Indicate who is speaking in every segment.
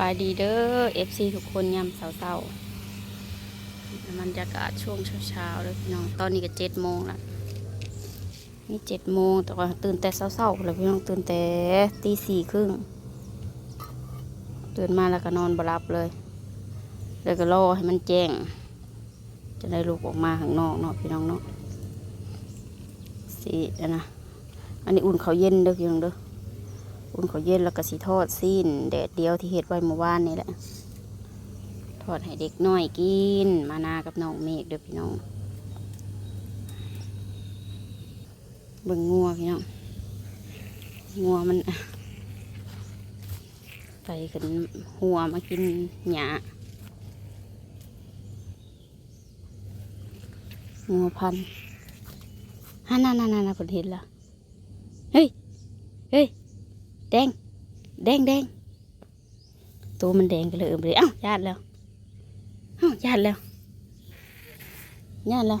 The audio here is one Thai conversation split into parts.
Speaker 1: บายดีเด้อ FC ทุกคนยามเศร้าๆบรรยากาศช่วงเช้าๆเลยพี่น้อง ตอนนี้ก็เจ็ดโมงละนี่เจ็ดโมงแต่ว่าตื่นแต่เศร้าๆเลยพี่น้องตื่นแต่ตีสี่ครึ่ง ตื่นมาแล้วก็นอนบหลับเลย แล้วก็รอให้มันแจ้ง จะได้ลุกออกมาข้างนอกเนาะพี่น้องเนาะสีอันะ อันนี้อุ่นเขาเย็นเด้อพี่น้องเด้อ อุ่นเขาวเย็นแล้วก็สีทอดซีนแดดเดียวที่เฮ็ดไว้เมื่อวานนี่แหละ ทอดให้เด็กน้อยกิน มานากับน้องเมฆเด้อพี่น้องเบิ่งงัวพี่น้องงัวมันไปขึ้นหัวมากินหญ้างัวพันฮ่านั่นนั่นนั่นคนเห็นละเฮ้ย เฮ้ย แดง แดงแดงตัวมันแดงกันเลยเออเลยเอ้าญาติแล้วเอ้าญาติแล้วญาติแล้ว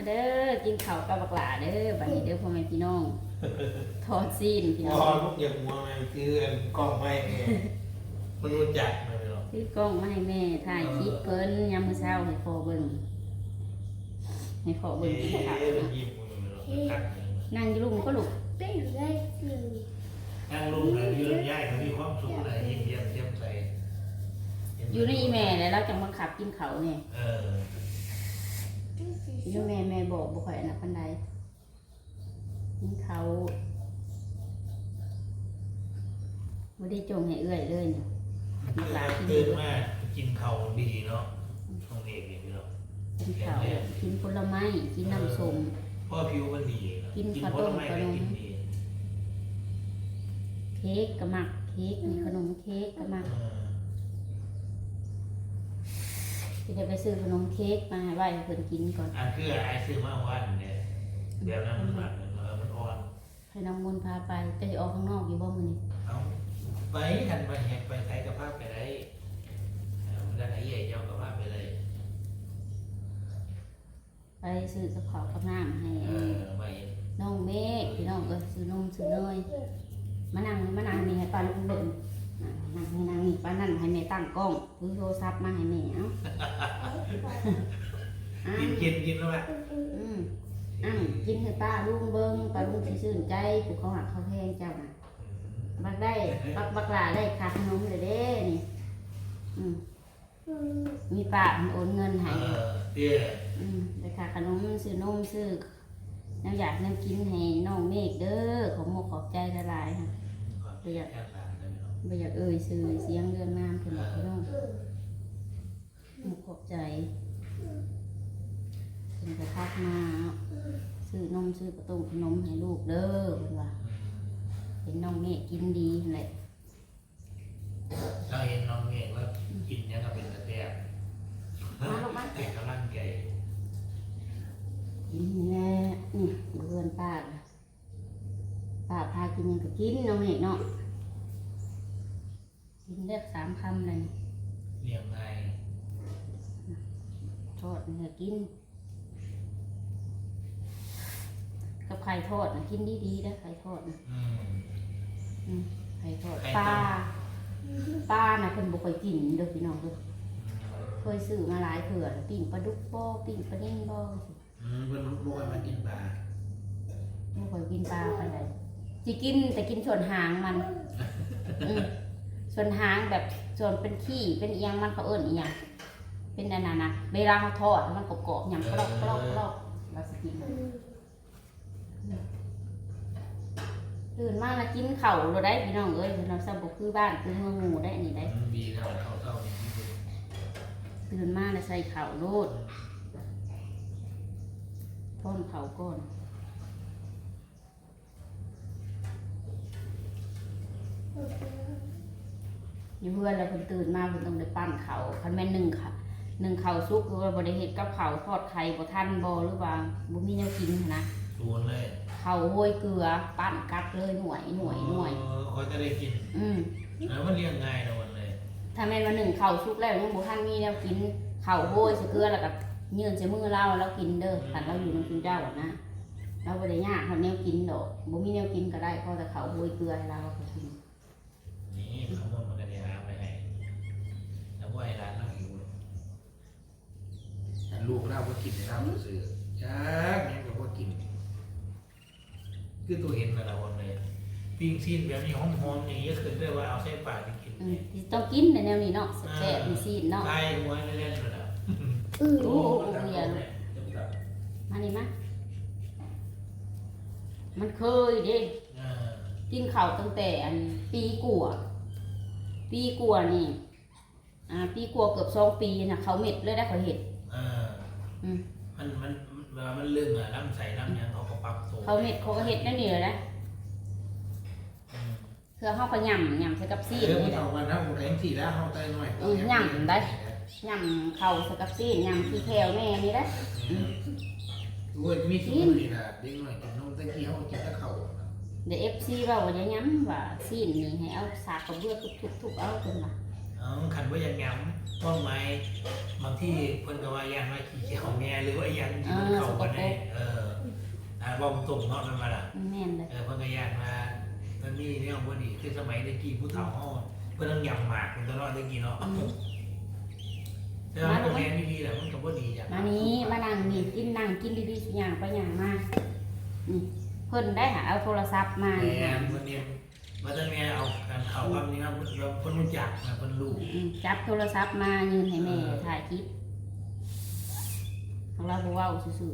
Speaker 1: มาเด้อกินข้าวกับบักหลาเด้อบัดนี้เด้อพ่อแม่พี่น้องทอดซีนพี่
Speaker 2: พ
Speaker 1: น้
Speaker 2: อ
Speaker 1: อง
Speaker 2: ลูกอย่ามัวไงคืออันกล้องไม่เนี่ยมันรู้จักไหมพี่น้อง
Speaker 1: ซื้อกล้องมาให้แม่ถ่ายคลิปเพิ่นยามมื้อเช้าให้พ่อเบิ่งให้พ่อเบิ่งกินข้าว
Speaker 2: เอ๊ะมันยิ้มมันเลยตัก
Speaker 1: นั่งอยู่ลุมก็ลูก
Speaker 3: เป็นไรหนึ่ง
Speaker 2: นั่งลุงเลยยืนย่ายเขามีความสุขเลยยิ้มเยี่ยมเยี่ยมใส
Speaker 1: อยู่ในอีแม่แล้วเราจังบังคับกินข้าวแน่
Speaker 2: เออ
Speaker 1: อยู่แม่แม่บอกบ่ค่อยอันนั้นปานใดกินข้าวบ่ได้จงให้เอื้อยเลยเนี่
Speaker 2: ตื่นมากินเขาวดีเนาะช่วงนี้พี่น้อง
Speaker 1: กินข้าวกินผลไม้กินน้ำส้ม
Speaker 2: พ่อผิวมันดีเนาะ
Speaker 1: กิน
Speaker 2: กิน
Speaker 1: ข้าวต้มขนม
Speaker 2: กิน
Speaker 1: เค้กก็มักเค้กมีขนมเค้กก็มัก สิได้ไปซื้อขนมเค้กมาให้ไว้ให้เพิ่นกินก่อน
Speaker 2: อันคือไอ้ซื้อมาวันเนี่ยแบบนั้นมันมันมันอ่อน
Speaker 1: ให้น้องมนต์พาไปจะสิออกข้างนอกอยู่บ่มื้อนี้
Speaker 2: เอาไปทันไปแหกไปใช้กับภาพไปได้เออมันได้ไหนใหญ่เจ้ากับภาพไปเลย
Speaker 1: ไปซื้อกับข้าวกับน้ำให้
Speaker 2: เออไม่
Speaker 1: น้องเมฆพี่น้องเอ้ยซื้อนมซื้อเนยมานั่งมานั่งนี่ให้ป้าลุงเบิ่ง นั่งนั่งให้นั่งนี่ป้านั่นให้แม่ตั้งกล้องถือโทรศัพท์มาให้แม่เอ้าอ้า
Speaker 2: กินกินกินแล้วไหม
Speaker 1: อืมอ้ากินให้ป้าลุงเบิ่งป้าลุงสิชื่นใจผู้เขาหักเขาแพงเจ้าน่ะบักได้บักบักหลาได้ค่าขนมเลยเด้นี่อืมมีป้ามันโอนเงิน
Speaker 2: เอ
Speaker 1: ให้
Speaker 2: อเตี้ย
Speaker 1: อืมได้ค่าขนมซื้อนมซื้อน้ำอยากน้ำกินให้น้องเมฆเด้อขอหมกขอบใจละลายค่ะ
Speaker 2: ประหยัดแค่ต่างกันเนาะ
Speaker 1: บ่อยากเอ่ยซื้อเสียงเรื่องน้ำเพิ่นบอกพี่น้องหมกขอบใจเพิ่นก็ทักมาเนาะซื้อนมซื้อกระตุ้งขนมให้ลูกเด้อเพิ่นว่าเห็นน้องเมฆกินดีนั่นแหละ
Speaker 2: เราเห็นน้องเองว่ากินยังก็เป็นกระแตบ
Speaker 1: มาลูกมา
Speaker 2: แต่กำลังใจ
Speaker 1: กินแน่นี่อยู่เพื่อนป้าน่ะป้าพากินหยังก็กินน้องเอกเนาะกิน เลือกสามคำเลย
Speaker 2: เลี้ยงง่าย
Speaker 1: ทอดนี่ก็กิน กับไข่ทอดนะกินดีๆนะไข่ทอดนะ
Speaker 2: อืม
Speaker 1: อืมไข่ทอด
Speaker 2: ไข่
Speaker 1: ป
Speaker 2: ต้
Speaker 1: ลามปลาน่ะเพิ่นบ่ค่อยกินเด้อพี่น้องเด้อเคยซื้อมาหลายเถื่อแล้วปิ้งปลาดุกบ่ปิ้งปลานิ่มบ่
Speaker 2: อืมเพิ่นบ่ให้มากินปลา
Speaker 1: บ่ค่อยกินปลาปานใดสิกินแต่กินส่วนหางมันอืม ส่วนหางแบบส่วนเป็นขี้เป็นเอียงมันเขาเอิ้นเอียงเป็นอันนั้นนะเวลาเขาทอดมันกรอบๆหยังกรอบกรอบกรอบเราสกินมันตื่นมาแล้วกินข้าเราได้พี่น้องเอ้ยเราสบุกคือบ้านคือเมืองหูได้นนี้ได้
Speaker 2: อืมดีนะเขาเท่านี้ที่สุด
Speaker 1: ตื่นมาแล้วใส่ข้าโลดต้นข้าก่อน อยู่เพื่อนแล้วเพิ่นตื่นมาเพิ่นต้องได้ปั้นข้าวคันแม่นหนึ่งค่ะหนึ่งข้าวสุกหรือว่าบ่ได้เฮ็ดกับข้าวทอดไข่บ่ทันบ่หรือว่าบ่มีแนวกินหั้นนะ
Speaker 2: ชวนเลย
Speaker 1: ข้าวโรยเกลือปั้นกัดเลยหน่วยหน่วยหน่วย
Speaker 2: เออเขาจะได้กิน
Speaker 1: อืม
Speaker 2: แล้วมันเลี้ยงง่ายนะวันเลย
Speaker 1: ถ้าแม่นว่าหนึ่งข้าวสุกแล้วยังบ่ทันมีแนวกินข้าวโรยใส่เกลือแล้วก็ยืนใส่มือเราแล้วกินเด้อคันเราอยู่นำคุณเจ้าอะนะเราบ่ได้ยากเฮาแนวกินดอกบ่มีแนวกินก็ได้เพราะแต่ข้าวโรยเกลือให้เราก็กิน
Speaker 2: นี่ขโมยมันก็ได้หาไปให้แล้ วว่าให้ร้านเราหิวแต่ลูกเราก็กินเราซื้อจ้าแม่ก็บ่กิน คือตัวเห็นนะเราวันเลยปิ้งซีนแบบนี้หอมๆอย่างนี้ก็คือได้ว่าเอาใส่ปากไปกิน
Speaker 1: อืม
Speaker 2: เนี่ย
Speaker 1: ที่ต้องกินในแนวนี้เนาะแซ่บๆมีซีนเนาะ
Speaker 2: ไล่หัวไม่เล่นเลยนะ
Speaker 3: อืม
Speaker 1: โอ้โห
Speaker 2: จับ
Speaker 1: เรียน
Speaker 2: เนี่ยจับ
Speaker 1: มานี่มามันเคยเด้
Speaker 2: อ่า
Speaker 1: กินข้าวตั้งแต่อันปีกัวาปีกัวานี่ อ่าปีกัวาเกือบสองปีนะเขาเม็ดเลยได้เขาเห็ด
Speaker 2: อ่า
Speaker 1: อืม
Speaker 2: มันมันเวลามันเรื่องอะน้ำใสน้ำยังเขาก็ปรับตัว
Speaker 1: เขาเม็ดเขาก็เห็ดนั่นนี่เลยนะ
Speaker 2: อืม
Speaker 1: เพื่อเขาก็ยำยำใส่กับซีน
Speaker 2: เออ
Speaker 1: นี่แหละ
Speaker 2: เอาวันนั้นผมเองสี่แล้วเขาใต้หน่อย
Speaker 1: เออย่ำได้ยำเข่าใส่กับซีนยำที่แถวแม่นี่นะ
Speaker 2: อืม เว้ยมีสิ่งนี้นะเด็กหน่อยกินนมตะกี้เขากินแตะเข่า
Speaker 1: เดี๋ยวเอฟซีว่าวันนี้ย้ำว่าซีนนี่ให้เอาสากกับเบือทุบๆๆเอาคนละ
Speaker 2: อ เออขันว่าอย่างย้ำว่าไหมบางที่เพิ่นก็ว่าย่างว่าขี้เกียจแง่หรือว่าย่างที่มันเข้ากันได้เอออ่าบอกตรงเนาะมันมาล่ะ
Speaker 1: แม่นเลย
Speaker 2: เออเพิ่นก็ย่างมามันมีเนี่ยบ่ดีคือสมัยตะกี้ผู้เฒ่าเฮาเพิ่นต้องยำหมากมันตลอดตะกี้เนาะแต่ว่ามันก็แม่นดีๆแหละมันก็บ่ดีจ้ะ
Speaker 1: มานี้มานั่งนี่กินนั่งกินดีๆสิอย่างไปอย่างมานี่เพิ่นได้หาเอาโทรศัพท์มา
Speaker 2: แม่
Speaker 1: นี่
Speaker 2: นมันเนี่ย มาตั้งแม่เอาการเข้าคำนี้ครับเราเพิ่นรู้จักนะเพิ่นรู้
Speaker 1: อืมจับโทรศัพท์มายืนให้แม่ถ่ายคลิปของเราบ่เว้าซื่อ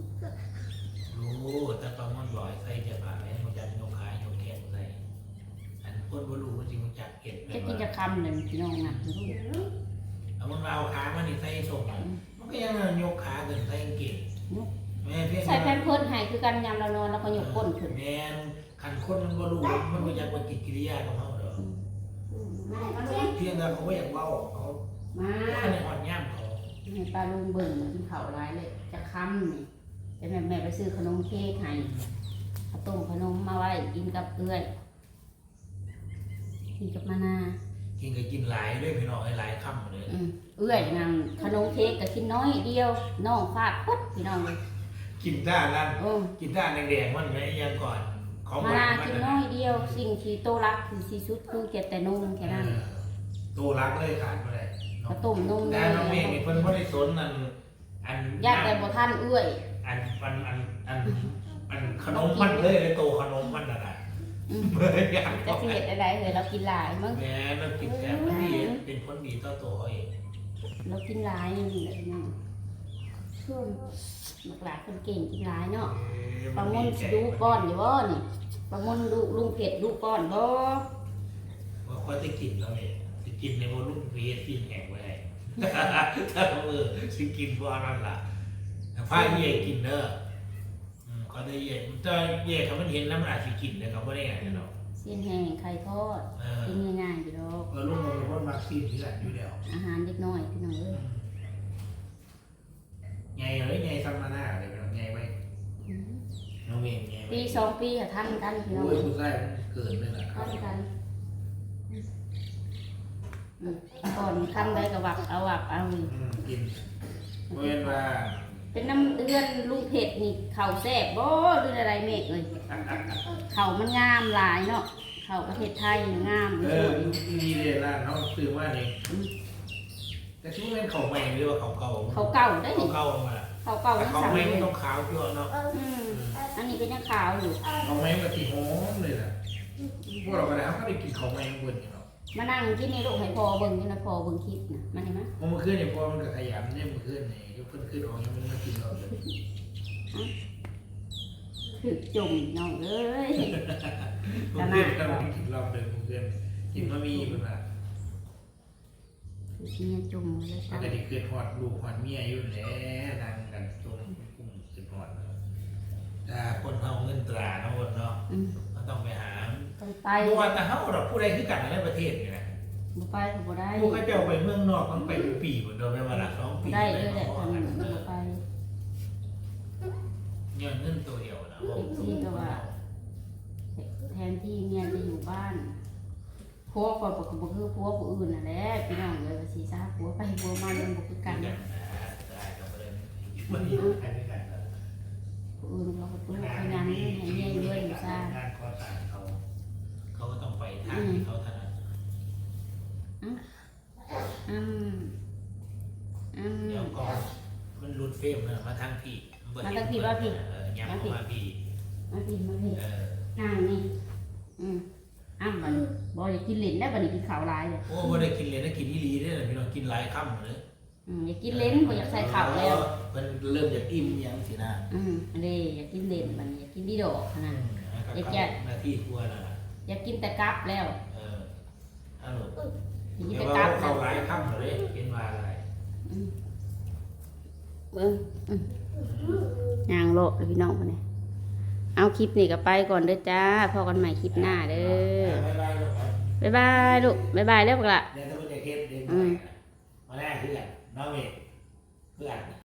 Speaker 2: รู้แต่ตอนมันบ่อยใส่เจะผ่าแม่มันจักยกขายกแขนใส่อันคนบ่รู้มันสิรู้จักเก็บ
Speaker 1: ๆจะกินจะคำเลยพี่น้องนะ
Speaker 2: เอามันมาเอาขามันนี่ใส่ส่งอะมันก็ยังยกขาขึ้นใส่กางเกงแม่เพียง
Speaker 1: ใส่แพมเพิร์สให้คือกันยามเรานอนแล้วก็ยกก้นขึ้น
Speaker 2: แม่ นคันคนมันบ่รู้มันบ่อยากว่ากิจกิริยาของเฮาดอกเพียงแต่เขาไม่อยากเล่าเขา
Speaker 1: มา
Speaker 2: เขาในหอนย่ำเขา
Speaker 1: ให้ปลาลุงเบิ่งกินข้าวร้ายเลย จะคำนี่จะแม่แม่ไปซื้อขนมเค้กให้ข้าวต้มขนมมาไว้กินกับเอื้อยกินกับมะนาว
Speaker 2: กินก็กินหลายด้วยพี่น้องหลายคำเลย
Speaker 1: อืมเอื้อยนั่งขนมเค้กก็กินน้อยเดียวน้องฟาดปุ๊บพี่น้องเลย
Speaker 2: กินด้านนั้น
Speaker 1: โอ้
Speaker 2: กินด้านแดงๆมันไหมยังก่อน ของ
Speaker 1: มา
Speaker 2: หวาน
Speaker 1: นา
Speaker 2: มัน
Speaker 1: กิน
Speaker 2: นะ
Speaker 1: น้อยเดียว สิ่งที่โตรักคือที่สุดคือเก็บแต่นมแค่นั้น
Speaker 2: เออตัวรักเลยขาดไปเลย
Speaker 1: กระต้มนม
Speaker 2: แต่น้องเมฆนี่เพิ่นบ่ได้สนอันอัน
Speaker 1: ญาติแต่บ่ท่านเอื้อย
Speaker 2: อันอันอันอันอันขนมมันเลยเลยโตขนมมันน่ะนะ
Speaker 1: อืม
Speaker 2: เมื่ออยาก
Speaker 1: จะสิเฮ็ดได้เลยเรากินหลายมั้ง
Speaker 2: แม่เรากินแต่มันดีเป็นคนดีต่อตัวเขาเอง
Speaker 1: เรากินหลายนี่แหละเนาะ ช่วงบักหลายคนเก่งกินหลายเนาะปลามุนสิดูป้อนอยู่บ่นี่ปลามุนดูลุงเผ็ดดูป้อนบ่
Speaker 2: ว่าเขาจะกินแล้วเนี่ยจะกินในวอลุ่มเวียที่แห้งไว้ให้ถ้าเขาเออสิกินบ่นั่นล่ะพาเย่กินเด้ออืมเขาได้เย่แต่เย่เขามันเห็นแล้วมันอาจสิกินแต่เขาบ่ได้ไงเนาะ
Speaker 1: เส้นแห้งไข่ทอด
Speaker 2: เออ
Speaker 1: กินง่ายๆอยู่ดอก
Speaker 2: วอลุ่มมันเป็นคนมักซีนที่กันอยู่แล้ว
Speaker 1: อาหารเด็กน้อยพี่น้องเอ้ย
Speaker 2: ไงเลยไงซัมมาหน้าเลยเป็นไงไว้
Speaker 1: อืม
Speaker 2: น้องเมย์ไงไว้
Speaker 1: ปีสองปีก็ทันกันพี่น้อง
Speaker 2: โอ้ยผู้ชายมันเกินเลยนะครั
Speaker 1: ทั
Speaker 2: บ
Speaker 1: นกันอืมก่อนคำใดก็วักเอาวักเอานี่
Speaker 2: อืมกินเว้นว่า
Speaker 1: เป็นน้ำเดือนลุงเผ็ดนี่เข่าแซ่บบ่หรืออะไรเมฆเอ้ยเข่ามันงามหลายเนาะเข่าประเทศไทยงาม
Speaker 2: เอ
Speaker 1: เล
Speaker 2: อยดีเลยร้านเขาซื้อมานี่ แต่ชื่อเป็นเขาใหม่หรือว่าเขาเก่า
Speaker 1: เขาเก่าได้
Speaker 2: เขา
Speaker 1: นี่
Speaker 2: เก่ามา
Speaker 1: เขาเก่า
Speaker 2: แต่
Speaker 1: ยัง
Speaker 2: เขา
Speaker 1: สั่ง
Speaker 2: ไม่
Speaker 1: เลย
Speaker 2: ต้องขาวเยอะเนาะ
Speaker 1: อืมอันนี้ก็ยังขาวอยู่
Speaker 2: เขาไม่มาตีหอมเลยนะพวกเราก็ได้เขาได้กินเขาไม่บนเนาะ
Speaker 1: มานั่งกินในลูกให้พอเบิ่งนี่นะพอเบิ่งคลิปนะมาเห็นไหม
Speaker 2: เพราะเมื่อคืนเนี่ยพอมันก็ขยันเนี่ยเมื่อคืนเนี่ยยกขึ้นขึ้นออกยังมันมากินเราเลย
Speaker 1: ถึกจุ่มน้องเอ้ย
Speaker 2: เมื่อคืนก็มันกินเราเลยเมื่อคืนกินมามีมันอะ
Speaker 1: ถึก เนี่ยจุ่มเลย
Speaker 2: มัน
Speaker 1: จ้ะ
Speaker 2: ก็ได้เกิดหอดลูกหอดเมียอยู่แล้วนั่งกันจมกุ้งเกิดหอดแต่คนเขาเงินตราเนาะคนเนาะ
Speaker 1: อืม
Speaker 2: ก็ต้องไปหา
Speaker 1: ต้องไป
Speaker 2: บัวแต่เขาเราผู้ใดคือกันในประเทศนี่นะ
Speaker 1: บ่ไปก็บ่ได้
Speaker 2: ผู้เขาเจ้าไปเมืองนอกต้องไปเป็นปีเหมือนเดิมไม่มาละสองปี
Speaker 1: ได้เลยแหละ
Speaker 2: ขอ
Speaker 1: ทาง
Speaker 2: กั
Speaker 1: นั้นนบ่ไป
Speaker 2: เงินเงินตัวเดียวนะ
Speaker 1: ที่ก็ว่า แทนที่เมียจะอยู่บ้าน ผัวก็บ่ก็บ่คือผัวผู้อื่นน่ะแหละพี่น้องเลยว่าสิซาผัวไปผัวมามันบ่คือ
Speaker 2: กั
Speaker 1: กันน
Speaker 2: นะได้ก็ไม่ได้มันอยู่ใครด้วยกันนะ
Speaker 1: ผู้อื่นเขาก็ตู้ขยันให้เมียอยู่ด้วยอยู่ซ่างา
Speaker 2: นก่อสร้างเขาเขาก็ต้องไปทางที่เขาถนัด
Speaker 1: อืมอืม
Speaker 2: เดี๋ยวก็มันรุดเฟรมนะมาทางพี่เออยังเข้ามาพี่
Speaker 1: มาพี่มาพี่
Speaker 2: เออ
Speaker 1: นั่งนี่ ข้าวหลายเลย
Speaker 2: โอ้ไม่ได้กินเลยนะกินอีหลีได้เลยพี่น้องกินหลายค่ำเลย
Speaker 1: อืมอยากกินเหลนบ่อยากใส่ข้าวแล้ว
Speaker 2: มันเริ่มจากอิ่มยังสินะ
Speaker 1: อืมอันนี้อยากกินเหลนบัดนี้อยากกินดีดอกขนาด
Speaker 2: เด็กแก่หน้าที่ครัวน่ะ
Speaker 1: อยากกินแต่กับแล้ว
Speaker 2: เออฮัลโหล
Speaker 1: อยากกิน
Speaker 2: เดี๋ยว
Speaker 1: แต่
Speaker 2: ว่า
Speaker 1: กับ
Speaker 2: เขา
Speaker 1: แล้ว
Speaker 2: หลายค่ำเลยกินว่าอะไร
Speaker 1: อืมเบิ่งอืมย่างโลดเลยพี่น้องคนนี้เอาคลิปนี้ก็ไปก่อนเด้อจ้าพอกันใหม่คลิปหน้าเด้อ
Speaker 2: บ๊ายบายลูก
Speaker 1: บ๊ายบายลูกบ๊ายบายแล้วพวกละ
Speaker 2: เดี๋ยวถ้าเป็นเด็กเฮ็ดเด็ก
Speaker 1: อืม
Speaker 2: มาแรกเพื่อนน้องเอกเพื่อน